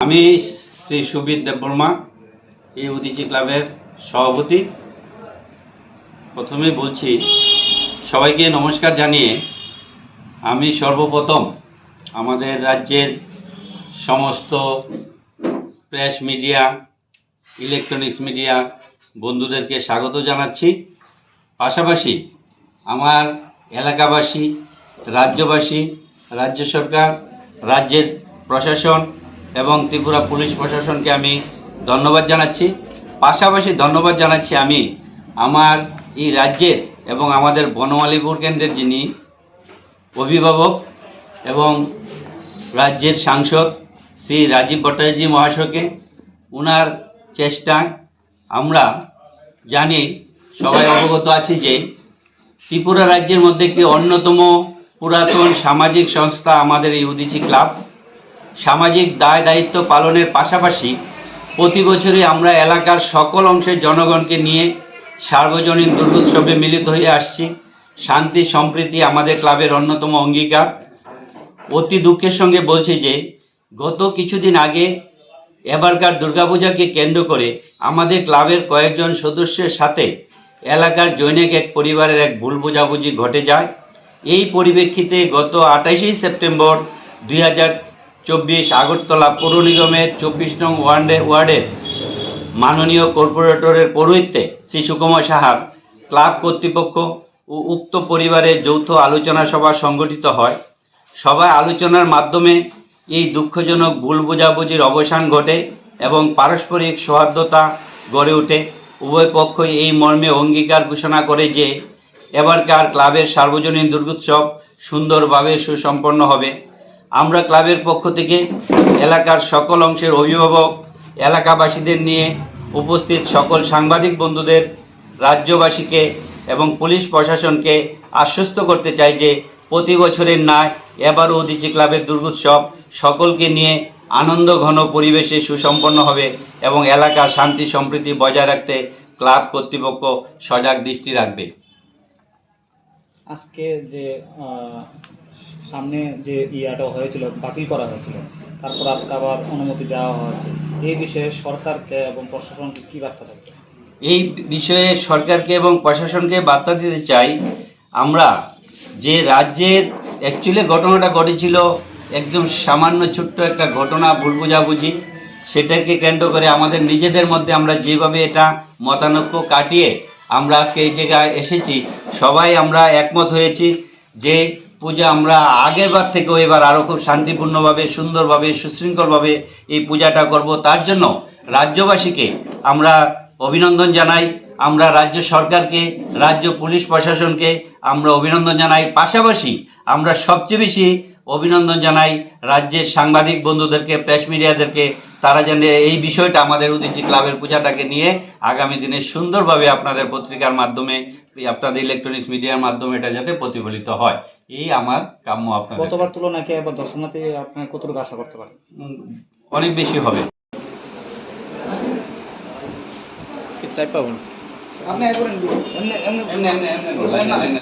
আমি শ্রী সুবীর দেববর্মা, এই উদিচি ক্লাবের সভাপতি। প্রথমে বলছি, সবাইকে নমস্কার জানিয়ে আমি সর্বপ্রথম আমাদের রাজ্যের সমস্ত প্রেস মিডিয়া, ইলেকট্রনিক্স মিডিয়া বন্ধুদেরকে স্বাগত জানাচ্ছি। পাশাপাশি আমার এলাকাবাসী, রাজ্যবাসী, রাজ্য সরকার, রাজ্যের প্রশাসন এবং ত্রিপুরা পুলিশ প্রশাসনকে আমি ধন্যবাদ জানাচ্ছি। পাশাপাশি ধন্যবাদ জানাচ্ছি আমি আমার এই রাজ্যের এবং আমাদের বনমালীপুর কেন্দ্রের যিনি অভিভাবক এবং রাজ্যের সাংসদ শ্রী রাজীব ভট্টাচার্য মহাশয়কে ওনার চেষ্টায় আমরা জানি, সবাই অবগত আছি যে ত্রিপুরা রাজ্যের মধ্যে একটি অন্যতম পুরাতন সামাজিক সংস্থা আমাদের এই উদিচি ক্লাব। সামাজিক দায় দায়িত্ব পালনের পাশাপাশি প্রতি বছরই আমরা এলাকার সকল অংশের জনগণকে নিয়ে সার্বজনীন দুর্গোৎসবে মিলিত হয়ে আসছি। শান্তি, সম্প্রীতি আমাদের ক্লাবের অন্যতম অঙ্গীকার। অতি দুঃখের সঙ্গে বলছি যে, গত কিছুদিন আগে এবারকার দুর্গাপূজাকে কেন্দ্র করে আমাদের ক্লাবের কয়েকজন সদস্যের সাথে এলাকার জৈনিক এক পরিবারের এক ভুল বোঝাবুঝি ঘটে যায়। এই পরিপ্রেক্ষিতে গত আঠাশে সেপ্টেম্বর দুই হাজার চব্বিশ আগরতলা পৌর নিগমের চব্বিশ নং ওয়ার্ডে ওয়ার্ডের মাননীয় কর্পোরেটরের পৌরোহিত্যে শ্রী সুকুমার সাহার ক্লাব কর্তৃপক্ষ ও উক্ত পরিবারের যৌথ আলোচনা সভা সংগঠিত হয়। সভায় আলোচনার মাধ্যমে এই দুঃখজনক ভুল বোঝাবুঝির অবসান ঘটে এবং পারস্পরিক সৌহার্দ্যতা গড়ে ওঠে। উভয় পক্ষই এই মর্মে অঙ্গীকার ঘোষণা করে যে, এবারকার ক্লাবের সার্বজনীন দুর্গোৎসব সুন্দরভাবে সুসম্পন্ন হবে। আমরা ক্লাবের পক্ষ থেকে এলাকার সকল অংশের অভিভাবক, এলাকাবাসীদের নিয়ে উপস্থিত সকল সাংবাদিক বন্ধুদের, রাজ্যবাসীকে এবং পুলিশ প্রশাসনকে আশ্বস্ত করতে চাই যে, প্রতি বছরের ন্যায় এবারও উদিচি ক্লাবের দুর্গোৎসব সকলকে নিয়ে আনন্দ ঘন পরিবেশে সুসম্পন্ন হবে এবং এলাকার শান্তি সম্প্রীতি বজায় রাখতে ক্লাব কর্তৃপক্ষ সজাগ দৃষ্টি রাখবে। আজকে যে সামনে যে ইয়াটা হয়েছিল বাতিল করা হয়েছিল তারপর আজকে আবার অনুমতি দেওয়া হয়েছে এই বিষয়ে সরকারকে এবং প্রশাসনকে কি বার্তা থাকবে এই বিষয়ে সরকারকে এবং প্রশাসনকে বার্তা দিতে চাই আমরা যে রাজ্যের অ্যাকচুয়ালি ঘটনাটা ঘটেছিল একদম সামান্য ছোট্ট একটা ঘটনা, ভুল বোঝাবুঝি, সেটাকে কেন্দ্র করে আমাদের নিজেদের মধ্যে আমরা যেভাবে এটা মতানৈক্য কাটিয়ে আমরা আজকে এই জায়গায় এসেছি, সবাই আমরা একমত হয়েছি যে পূজা আমরা আগের বার থেকেও এবার আরও খুব শান্তিপূর্ণভাবে, সুন্দরভাবে, সুশৃঙ্খলভাবে এই পূজাটা করব। তার জন্য রাজ্যবাসীকে আমরা অভিনন্দন জানাই, আমরা রাজ্য সরকারকে, রাজ্য পুলিশ প্রশাসনকে আমরা অভিনন্দন জানাই। পাশাপাশি আমরা সবচেয়ে বেশি অভিনন্দন জানাই রাজ্যের সাংবাদিক বন্ধুদেরকে প্রেস মিডিয়াদেরকে তারা যেন এই বিষয়টা আমাদের উদিচি ক্লাবের পূজাটাকে নিয়ে আগামী দিনে সুন্দরভাবে আপনাদের পত্রিকার মাধ্যমে আপনাদের ইলেকট্রনিক্স মিডিয়ার মাধ্যমে এটা যাতে প্রতিফলিত হয় এই আমার কাম্য আপনাদের গতবার তুলনায় কি এবার দর্শনার্থী আপনার কতটুকু আশা করতে পারেন অনেক বেশি হবে আপনি এমনি এমনি এমনি